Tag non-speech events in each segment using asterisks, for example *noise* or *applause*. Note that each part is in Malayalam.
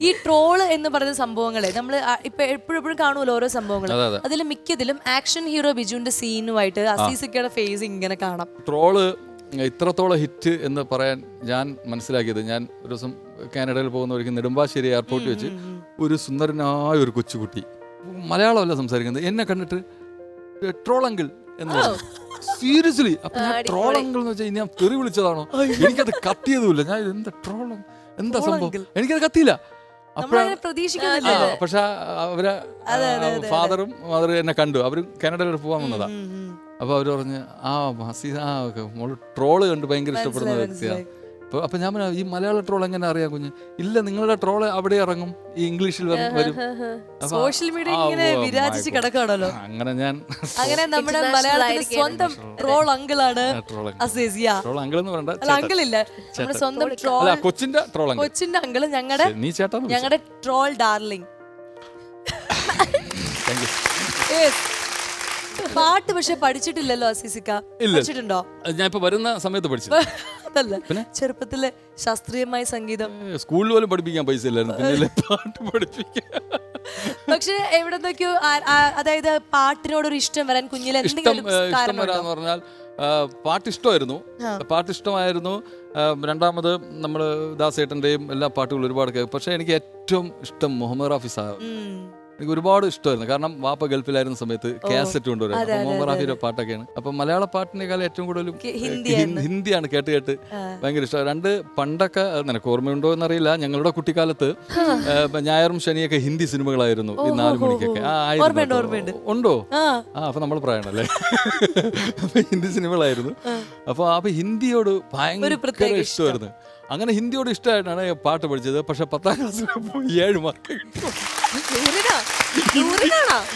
ഈ ട്രോൾ എന്ന് പറയുന്ന സംഭവങ്ങളെ നമ്മൾ ഇപ്പൊ എപ്പോഴും എപ്പോഴും കാണുമല്ലോ ഓരോ സംഭവങ്ങൾ അതെ, അതെ. അതിൽ മിക്കതിലും ആക്ഷൻ ഹീറോ ബിജുവിന്റെ സീനുമായിട്ട് അസീസിക്കയുടെ ഫേസ് ഇങ്ങനെ കാണാം. ട്രോൾ ഇത്രത്തോളം ഹിറ്റ് എന്ന് പറയാൻ ഞാൻ മനസ്സിലാക്കിയത് ഞാൻ ഒരു ദിവസം കാനഡയിൽ പോകുന്ന ഒരു നെടുമ്പാശ്ശേരി എയർപോർട്ടിൽ വെച്ച് ഒരു സുന്ദരനായ ഒരു കൊച്ചുകുട്ടി മലയാളമല്ല സംസാരിക്കുന്നത് എന്നെ കണ്ടിട്ട് ട്രോളങ്കിൾ എന്ന് സീരിയസ്ലി അപ്പൊ ഞാൻ ട്രോളങ്കിൾ എന്ന് വെച്ചാൽ ഞാൻ തെറി വിളിച്ചതാണോ? എനിക്കത് കത്തിയതുമില്ല. ഞാൻ എന്താ ട്രോള? എന്താ സംഭവം? എനിക്കത് കത്തിയില്ല. പക്ഷെ അവരെ ഫാദറും മദറും എന്നെ കണ്ടു. അവർ കാനഡയിൽ പോവാൻ വന്നതാ. അപ്പൊ അവർ പറഞ്ഞ് ആ ഹസീ ആ മോൾ ട്രോൾ കണ്ട് ഭയങ്കര ഇഷ്ടപ്പെടുന്ന വ്യക്തിയാണ് അപ്പൊ അപ്പം ഞാൻ പറഞ്ഞു, ഈ മലയാള ട്രോൾ എങ്ങനെ അറിയാം കുഞ്ഞ്? ഇല്ല നിങ്ങളുടെ ട്രോൾ അവിടെ ഇറങ്ങും ഈ ഇംഗ്ലീഷിൽ വരും സോഷ്യൽ മീഡിയ ഇങ്ങനെ വിരാജിച്ച് കിടക്കുകയാണല്ലോ അങ്ങനെ ഞാൻ അങ്ങനെ *laughs* നമ്മുടെ മലയാളത്തിലെ സ്വന്തം ട്രോൾ അങ്കിളാണ് ട്രോൾ ട്രോൾ അങ്കിൾ എന്ന് പറയണ്ട അങ്കിൾ ഇല്ല. നമ്മുടെ സ്വന്തം ട്രോൾ കൊച്ചിന്റെ ട്രോൾ അങ്കിൾ കൊച്ചിന്റെ അങ്കിൾ ഞങ്ങളുടെ നീ ചേട്ടാ ഞങ്ങളുടെ ട്രോൾ ഡാർലിംഗ് പാട്ട് പക്ഷെ പഠിച്ചിട്ടില്ലല്ലോ അസീസിക്ക. പഠിച്ചിട്ടുണ്ടോ? ഞാൻ ഇപ്പൊ വരുന്ന സമയത്ത് പഠിച്ചു *laughs* അതല്ല ചെറുപ്പത്തിലെ ശാസ്ത്രീയമായ സംഗീതം. സ്കൂളിൽ പോലും പഠിപ്പിക്കാൻ പൈസ ഇല്ലായിരുന്നു. പിന്നെ പാട്ട് പഠിപ്പിക്കാൻ. പക്ഷെ എവിടെന്നൊക്കെയോ അതായത് പാട്ടിനോടൊരു ഇഷ്ടം വരാൻ കുഞ്ഞിലെ എന്തെങ്കിലും പറഞ്ഞാൽ പാട്ട് ഇഷ്ടമായിരുന്നു പാട്ട് ഇഷ്ടമായിരുന്നു രണ്ടാമത് നമ്മൾ ദാസേട്ടന്റെയും എല്ലാ പാട്ടുകളും ഒരുപാട് കേൾക്കും പക്ഷെ എനിക്ക് ഏറ്റവും ഇഷ്ടം മുഹമ്മദ് റാഫി സാഹബ് എനിക്ക് ഒരുപാട് ഇഷ്ടമായിരുന്നു. കാരണം വാപ്പ ഗൾഫിലായിരുന്ന സമയത്ത് കാസറ്റ് കൊണ്ടുവരും മുഹമ്മദ് റാഫിയുടെ പാട്ടൊക്കെയാണ്. അപ്പൊ മലയാള പാട്ടിനേക്കാൾ ഏറ്റവും കൂടുതലും ഹിന്ദിയാണ്. ഹിന്ദി- കേട്ട് കേട്ട് ഭയങ്കര ഇഷ്ടം. രണ്ട് പണ്ടൊക്കെ നിനക്ക് ഓർമ്മയുണ്ടോ എന്നറിയില്ല. ഞങ്ങളുടെ കുട്ടിക്കാലത്ത് ഞായറും ശനിയൊക്കെ ഹിന്ദി സിനിമകളായിരുന്നു. ഈ നാല് മണിക്കൊക്കെ. ഉണ്ടോ? ആ. അപ്പൊ നമ്മൾ പ്രായണല്ലേ *laughs* അപ്പൊ ഹിന്ദി സിനിമകളായിരുന്നു. അപ്പൊ അപ്പൊ ഹിന്ദിയോട് ഭയങ്കര. ഇഷ്ടമായിരുന്നു. അങ്ങനെ ഹിന്ദിയോട് ഇഷ്ടമായിട്ടാണ് പാട്ട് പഠിച്ചത്. പക്ഷെ പത്താം ക്ലാസ്സിൽ ഏഴ് മാർക്ക് കിട്ടി?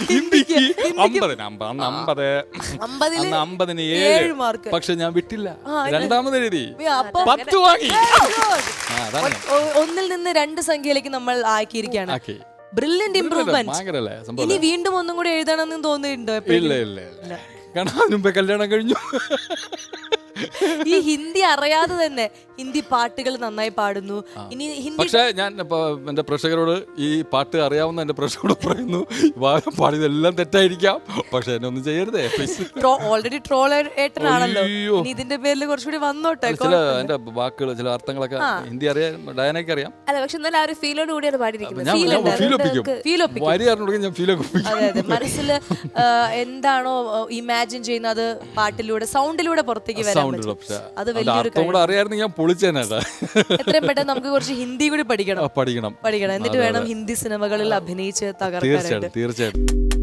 ഹിന്ദിക്ക് അമ്പതിന് അമ്പ- അന്ന് അമ്പത്. അമ്പതിൽ അന്ന് അമ്പതിന് ഏഴ്. ഏഴ് മാർക്ക്. പക്ഷെ ഞാൻ വിട്ടില്ല. രണ്ടാമത് എഴുതി. അപ്പൊ പത്ത് വാങ്ങി. ആ, അതാണ്. ഒ- ഒന്നിൽ നിന്ന് രണ്ട് സംഖ്യയിലേക്ക് നമ്മൾ ആക്കിയിരിക്കുകയാണ് ആക്കി. ബ്രില്യന്റ് ഇമ്പ്രൂവ്മെന്റ് ഭയങ്കരല്ലേ? ഇനി വീണ്ടും ഒന്നും കൂടി എഴുതണമെന്ന് തോന്നിയിട്ടുണ്ടോ ഇല്ല എപ്പോഴെങ്കിലും? ഇല്ല ഇല്ല. കാരണം അതിന് മുമ്പേ കല്യാണം കഴിഞ്ഞു. *laughs* ഈ ഹിന്ദി അറിയാതെ തന്നെ ഹിന്ദി പാട്ടുകൾ നന്നായി പാടുന്നു. ഇനി ഹിന്ദി പക്ഷെ ഞാൻ എന്റെ പ്രേക്ഷകരോട് ഈ പാട്ട് അറിയാവുന്ന എന്റെ പ്രേക്ഷകരോട് പറയുന്നു വാരം പാടിയതെല്ലാം തെറ്റായിരിക്കാം. പക്ഷെ എന്നെ ഒന്നും ചെയ്യരുതേ. ഓൾറെഡി ട്രോൾ ഏട്ടനാണല്ലോ. ഇതിന്റെ പേരിൽ കുറച്ചുകൂടി വന്നോട്ടെ ചില എന്റെ വാക്കുകൾ ചില അർത്ഥങ്ങളൊക്കെ ഹിന്ദി അറിയാൻ ഡയനയ്ക്ക് അറിയാം. അല്ല പക്ഷെ എന്നാലും ആ ഒരു ഫീലോട് കൂടിയാണ് പാടിയിരിക്കുന്നത് വരി മനസ്സിൽ എന്താണോ ഇമാജിൻ ചെയ്യുന്നത് പാട്ടിലൂടെ സൗണ്ടിലൂടെ പുറത്തേക്ക് വരാൻ സൗണ്ട് അത് വലിയൊരു അർത്ഥം കൂടെ അറിയാമായിരുന്നു ഞാൻ പൊളിച്ചേനാട്ടാ എത്രയും പെട്ടെന്ന് നമുക്ക് കുറച്ച് ഹിന്ദി കൂടി പഠിക്കണം. പഠിക്കണം. പഠിക്കണം. എന്നിട്ട് വേണം ഹിന്ദി സിനിമകളിൽ അഭിനയിച്ച് തകർക്കാനായിട്ട്. തീർച്ചയായിട്ടും.